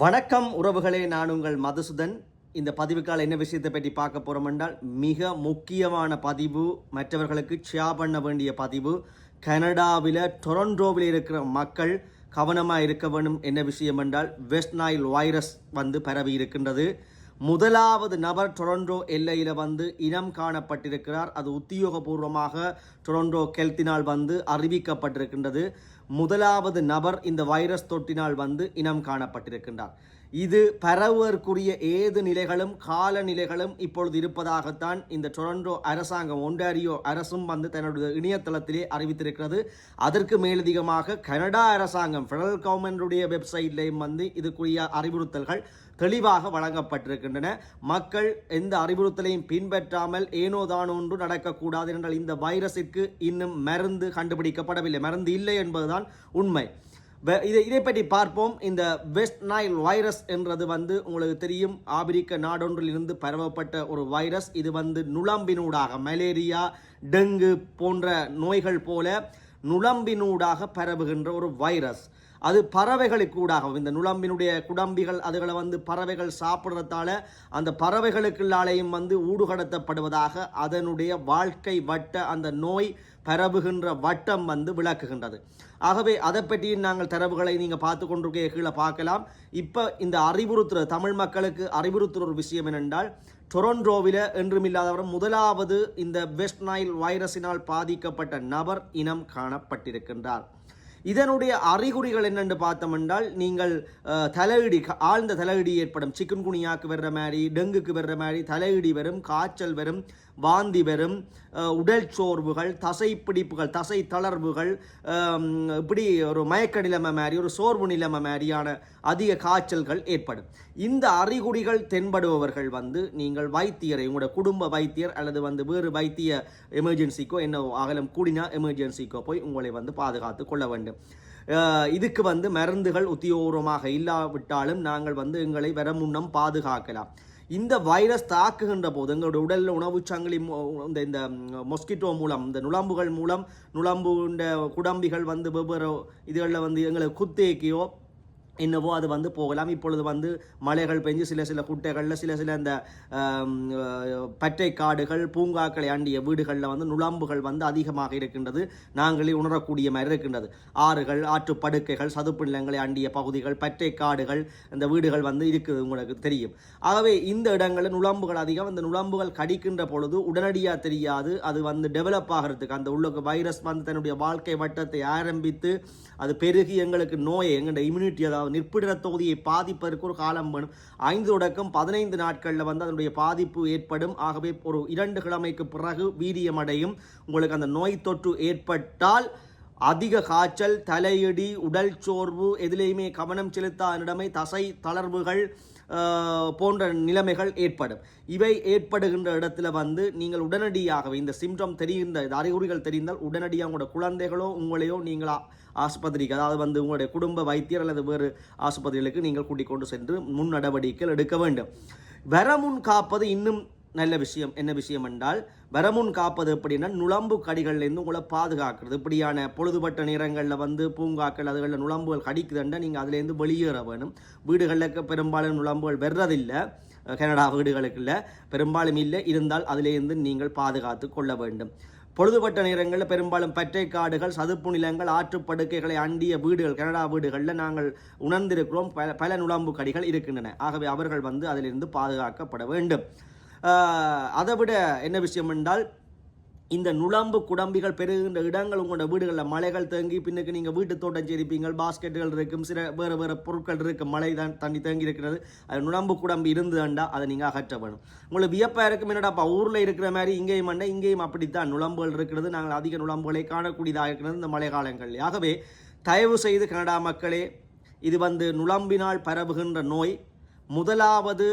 வணக்கம் உறவுகளே நான் உங்கள் மதுசுதன். இந்த பதிவுக்கால் என்ன விஷயத்தை பற்றி பார்க்க போகிறோம் என்றால் மிக முக்கியமான பதிவு மற்றவர்களுக்கு ஷேர் பண்ண வேண்டிய பதிவு கனடாவில் டொரண்டோவில் இருக்கிற மக்கள் கவனமாக இருக்க வேண்டும் என்ன விஷயம் என்றால் வெஸ்ட் நாயில் வைரஸ் வந்து பரவி இருக்கின்றது. முதலாவது நபர் டொரண்டோ எல்லையில் வந்து இனம் காணப்பட்டிருக்கிறார். அது உத்தியோகபூர்வமாக டொரண்டோ கெல்த்தினால் வந்து அறிவிக்கப்பட்டிருக்கின்றது. முதலாவது நபர் இந்த வைரஸ் தொற்றினால் வந்து இனம் காணப்பட்டிருக்கின்றார். இது பரவுவதற்குரிய ஏது நிலைகளும் காலநிலைகளும் இப்பொழுது இருப்பதாகத்தான் இந்த டொரண்டோ அரசாங்கம் ஒன்டாரியோ அரசும் வந்து தன்னுடைய இணையதளத்திலே அறிவித்திருக்கிறது. அதற்கு மேலதிகமாக கனடா அரசாங்கம் ஃபெடரல் கவர்மெண்டுடைய வெப்சைட்லேயும் வந்து இதுக்குரிய அறிவுறுத்தல்கள் தெளிவாக வழங்கப்பட்டிருக்கின்றன. மக்கள் எந்த அறிவுறுத்தலையும் பின்பற்றாமல் ஏனோதானோன்று ஒன்று நடக்கக்கூடாது என்றால் இந்த வைரஸிற்கு இன்னும் மருந்து கண்டுபிடிக்கப்படவில்லை. மருந்து இல்லை என்பதுதான் உண்மை. இதை இதை பற்றி பார்ப்போம். இந்த வெஸ்ட் நைல் வைரஸ் என்றது வந்து உங்களுக்கு தெரியும். ஆப்பிரிக்க நாடொன்றிலிருந்து பரவப்பட்ட ஒரு வைரஸ் இது வந்து நுளம்பினூடாக மலேரியா டெங்கு போன்ற நோய்கள் போல நுளம்பினூடாக பரவுகின்ற ஒரு வைரஸ் அது பறவைகளுக்கு ஊடாகவும் இந்த நுழம்பினுடைய குடம்பிகள் அதுகளை வந்து பறவைகள் சாப்பிட்றதால அந்த பறவைகளுக்குள்ளாலேயும் வந்து ஊடுகடத்தப்படுவதாக அதனுடைய வாழ்க்கை வட்ட அந்த நோய் பரவுகின்ற வட்டம் வந்து விளக்குகின்றது. ஆகவே அதை பற்றியும் நாங்கள் தரவுகளை நீங்கள் பார்த்து கொண்டிருக்க கீழே பார்க்கலாம். இப்போ இந்த அறிவுறுத்துற தமிழ் மக்களுக்கு அறிவுறுத்துற ஒரு விஷயம் என்னென்றால் டொரண்டோவில் என்றுமில்லாதவர் முதலாவது இந்த வெஸ்ட் நைல் வைரஸினால் பாதிக்கப்பட்ட நபர் இனம் காணப்பட்டிருக்கின்றார். இதனுடைய அறிகுறிகள் என்னென்று பார்த்தோம் என்றால் நீங்கள் தலையிடி க- ஆழ்ந்த தலையிடி ஏற்படும். சிக்கன் குனியாக்கு வர்ற மாதிரி டெங்குக்கு வர்ற மாதிரி தலையிடி வரும் காய்ச்சல் வரும் வாந்தி வரும் உடல் சோர்வுகள் தசை பிடிப்புகள் தசை தளர்வுகள் இப்படி ஒரு மயக்க நிலைமை மாதிரி ஒரு சோர்வு நிலைமை மாதிரியான அதிக காய்ச்சல்கள் ஏற்படும். இந்த அறிகுறிகள் தென்படுபவர்கள் வந்து நீங்கள் வைத்தியரை உங்களோட குடும்ப வைத்தியர் அல்லது வந்து வேறு வைத்திய எமர்ஜென்சிக்கோ என்ன அகலம் கூடினா எமர்ஜென்சிக்கோ போய் உங்களை வந்து பாதுகாத்து கொள்ள வேண்டும். இதுக்கு வந்து மருந்துகள் உத்தியோகமாக இல்லாவிட்டாலும் நாங்கள் வந்து எங்களை வர முன்னம் பாதுகாக்கலாம். இந்த வைரஸ் தாக்குகின்ற போது எங்களுடைய உடலில் உணவு சங்கிலி மூ- இந்த இந்த மொஸ்கிட்டோ மூலம் இந்த நுழம்புகள் மூலம் நுளம்புண்ட குடம்பிகள் வந்து வெவ்வேறு இதுகளில் வந்து எங்களை குத்தேக்கியோ என்னவோ அது வந்து போகலாம். இப்பொழுது வந்து மலைகள் பெஞ்சு சில சில குட்டைகளில் சில சில இந்த பற்றை காடுகள் பூங்காக்களை அண்டிய வீடுகளில் வந்து நுழம்புகள் வந்து அதிகமாக இருக்கின்றது. நாங்களே உணரக்கூடிய மாதிரி இருக்கின்றது. ஆறுகள் ஆற்றுப்படுக்கைகள் சதுப்பு நிலங்களை அண்டிய பகுதிகள் பற்றை காடுகள் இந்த வீடுகள் வந்து இருக்குது உங்களுக்கு தெரியும். ஆகவே இந்த இடங்களில் நுழம்புகள் அதிகம். இந்த நுழம்புகள் கடிக்கின்ற பொழுது உடனடியாக தெரியாது. அது வந்து டெவலப் ஆகிறதுக்கு அந்த உள்ள வைரஸ் வந்து தன்னுடைய வாழ்க்கை வட்டத்தை ஆரம்பித்து அது பெருகி எங்களுக்கு நோயை எங்களுடைய இம்யூனிட்டி அதாவது நிற்பிட தொகுதியை பாதிப்பதற்கு ஒரு காலம் வேணும். ஐந்து தொடக்கம் பதினைந்து நாட்களில் வந்து அதனுடைய பாதிப்பு ஏற்படும். ஆகவே ஒரு இரண்டு கிழமைக்கு பிறகு வீரியமடையும் உங்களுக்கு அந்த நோய் தொற்று ஏற்பட்டால் அதிக காய்ச்சல் தலையிடி உடல் சோர்வு எதிலேயுமே கவனம் செலுத்தாத நிலைமை தசை தளர்வுகள் போன்ற நிலைமைகள் ஏற்படும். இவை ஏற்படுகின்ற இடத்துல வந்து நீங்கள் உடனடியாகவே இந்த சிம்டம் தெரிகின்ற அறிகுறிகள் தெரிந்தால் உடனடியாக உங்களோட குழந்தைகளோ உங்களையோ நீங்கள் ஆஸ்பத்திரிக்கு அதாவது வந்து உங்களுடைய குடும்ப வைத்தியர் அல்லது வேறு ஆஸ்பத்திரிகளுக்கு நீங்கள் கூட்டிக் கொண்டு சென்று முன் நடவடிக்கைகள் எடுக்க வேண்டும். வரமுன் காப்பது இன்னும் நல்ல விஷயம் என்ன விஷயம் என்றால் வரமுன் காப்பது எப்படின்னா நுளம்பு கடிகள்லேருந்து உங்களை பாதுகாக்கிறது. இப்படியான பொழுதுபட்ட நேரங்களில் வந்து பூங்காக்கள் அதுகளில் நுழம்புகள் கடிக்குதுண்டா நீங்கள் அதுலேருந்து வெளியேற வேணும். வீடுகளில் பெரும்பாலும் நுழம்புகள் வர்றதில்லை. கனடா வீடுகளுக்கு இல்லை. பெரும்பாலும் இல்லை. இருந்தால் அதிலேருந்து நீங்கள் பாதுகாத்து கொள்ள வேண்டும். பொழுதுபட்ட நேரங்களில் பெரும்பாலும் பற்றை காடுகள் சதுப்பு நிலங்கள் ஆற்றுப்படுக்கைகளை அண்டிய வீடுகள் கனடா வீடுகளில் நாங்கள் உணர்ந்திருக்கிறோம். பல பல நுழம்பு கடிகள் இருக்கின்றன. ஆகவே அவர்கள் வந்து அதிலிருந்து பாதுகாக்கப்பட வேண்டும். அதை விட என்ன விஷயம் என்றால் இந்த நுழம்பு குடம்பிகள் பெருகின்ற இடங்கள் உங்களோட வீடுகளில் மலைகள் தேங்கி பின்னுக்கு நீங்கள் வீட்டு தோட்டம் செரிப்பீங்க பாஸ்கெட்டுகள் இருக்கும் சில வேறு வேறு பொருட்கள் இருக்கும் மழை தான் தண்ணி தேங்கி இருக்கிறது. அது நுழம்பு குடம்பு இருந்ததுண்டா அதை நீங்கள் அகற்ற வேணும். உங்களுக்கு வியப்பாக இருக்கும் என்னடாப்பா ஊரில் இருக்கிற மாதிரி இங்கேயும் மண்டை இங்கேயும் அப்படித்தான் நுழம்புகள் இருக்கிறது. நாங்கள் அதிக நுழம்புகளை காணக்கூடியதாக இருக்கிறது இந்த மழை காலங்களில். ஆகவே தயவு செய்து கனடா மக்களே இது வந்து நுழம்பினால் பரவுகின்ற நோய். முதலாவது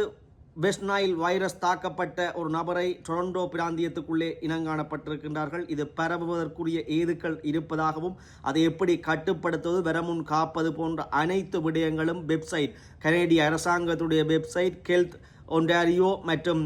வெஸ்ட் வைரஸ் தாக்கப்பட்ட ஒரு நபரை டொரண்டோ பிராந்தியத்துக்குள்ளே இனங்காணப்பட்டிருக்கின்றார்கள். இது பரவுவதற்குரிய ஏதுக்கள் இருப்பதாகவும் அதை எப்படி கட்டுப்படுத்துவது வரமுன் காப்பது போன்ற அனைத்து விடயங்களும் வெப்சைட் கனேடிய அரசாங்கத்துடைய வெப்சைட் ஹெல்த் ஒன்டாரியோ மற்றும்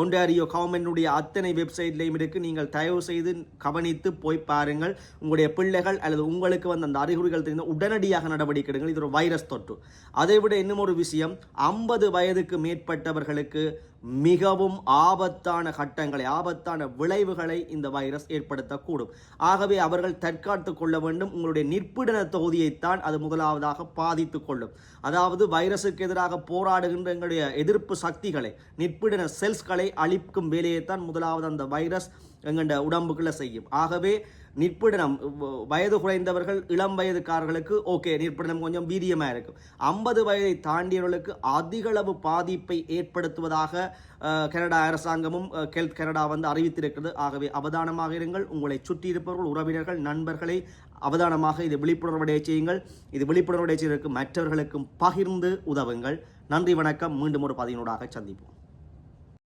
ஒன்டாரியோ கவர்மெண்டுடைய அத்தனை வெப்சைட்லேயும் இருக்குது நீங்கள் தயவு செய்து கவனித்து போய் பாருங்கள். உங்களுடைய பிள்ளைகள் அல்லது உங்களுக்கு வந்து அந்த அறிகுறிகள் தெரிந்த உடனடியாக நடவடிக்கை எடுங்கள். இது ஒரு வைரஸ் தொற்று. அதை விட இன்னும் ஒரு விஷயம் ஐம்பது வயதுக்கு மேற்பட்டவர்களுக்கு மிகவும் ஆபத்தான கட்டங்களை ஆபத்தான விளைவுகளை இந்த வைரஸ் ஏற்படுத்தக்கூடும். ஆகவே அவர்கள் தற்காத்து கொள்ள வேண்டும். உங்களுடைய நிற்பிடன தொகுதியைத்தான் அது முதலாவதாக பாதித்து கொள்ளும். அதாவது வைரஸுக்கு எதிராக போராடுகின்ற எங்களுடைய எதிர்ப்பு சக்திகளை நிற்பிடன செல்ஸ்களை அழிக்கும் வேலையைத்தான் முதலாவது அந்த வைரஸ் எங்கண்ட உடம்புக்குள்ள செய்யும். ஆகவே நிற்பிடனம் வ- வயது குறைந்தவர்கள் இளம் வயதுக்காரர்களுக்கு ஓகே நிற்பிடனம் கொஞ்சம் வீரியமாக இருக்கும். ஐம்பது வயதை தாண்டியவர்களுக்கு அதிகளவு பாதிப்பை ஏற்படுத்துவதாக கனடா அரசாங்கமும் அஹ், ஹெல்த் கனடா வந்து அறிவித்திருக்கிறது. ஆகவே அவதானமாக இருங்கள். உங்களை சுற்றி இருப்பவர்கள் உறவினர்கள் நண்பர்களை அவதானமாக இது விழிப்புணர்வுடைய செய்யுங்கள். இது விழிப்புணர்வுடைய செய்வதற்கு மற்றவர்களுக்கும் பகிர்ந்து உதவுங்கள். நன்றி வணக்கம். மீண்டும் ஒரு பதினோடாக சந்திப்போம்.